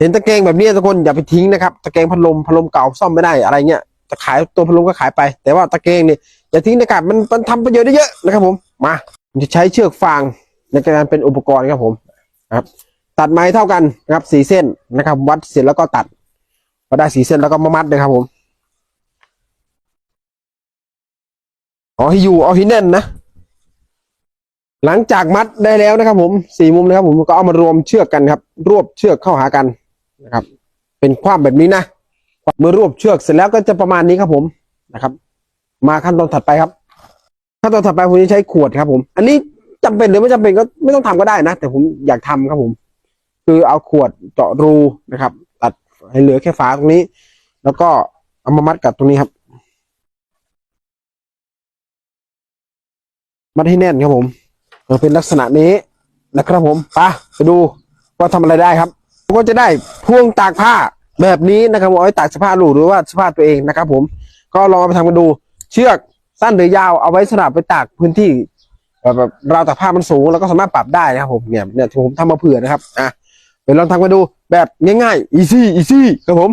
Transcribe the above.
เห็นตะแกรงแบบนี้ทุกคนอย่าไปทิ้งนะครับตะแกรงพัดลมพัดลมเก่าซ่อมไม่ได้อะไรเงี้ยจะขายตัวพัดลมก็ขายไป แต่ว่าตะแกรงเนี่ยอย่าทิ้งนะครับมันมันทำประโยชน์ได้เยอะนะครับผมมาผมจะใช้เชือกฟางในการเป็นอุปกรณ์ครับผมครับ ตัดไม้เท่ากันนะครับสี่เส้นนะครับ วัดเสร็จแล้วก็ตัดพอได้สี่เส้นแล้วก็มามัดนะครับผมเอาให้อยู่เอาให้แน่นนะหลังจากมัดได้แล้วนะครับผมสี่มุมนะครับผมก็เอามารวมเชือกกันครับ รวบเชือกเข้าหากัน นะครับ เป็นความแบบนี้นะเมื่อรวบเชือกเสร็จแล้วก็จะประมาณนี้ครับผมนะครับ มาขั้นตอนถัดไปครับขั้นตอนถัดไปผมจะใช้ขวดครับ ผม อันนี้จำเป็นหรือไม่จำเป็นก็ไม่ต้องทำก็ได้นะ แต่ผมอยากทำครับผม คือเอาขวดเจาะรูนะครับ ตัดให้เหลือแค่ฝาตรงนี้ แล้วก็เอามามัดกับตรงนี้ครับ มัดให้แน่นครับผมเออเป็นลักษณะนี้นะครับผมไปไปดูว่าทำอะไรได้ครับ ก็จะได้พ่วงตากผ้าแบบนี้นะครับเอาไว้ตากเสื้อผ้าลูกหรือว่าเสื้อผ้าตัวเองนะครับ ผมก็ลองเอาไปทำกันดู เชือกสั้นหรือยาวเอาไว้สำหรับไปตากพื้นที่แบบแบบราวตากผ้ามันสูงแล้วก็สามารถปรับได้นะครับผมเนี่ยเนี่ยที่ผมทำมาเผื่อนะครับอะเดี๋ยวลองทำกันดูแบบง่ายๆ easy easy ครับผม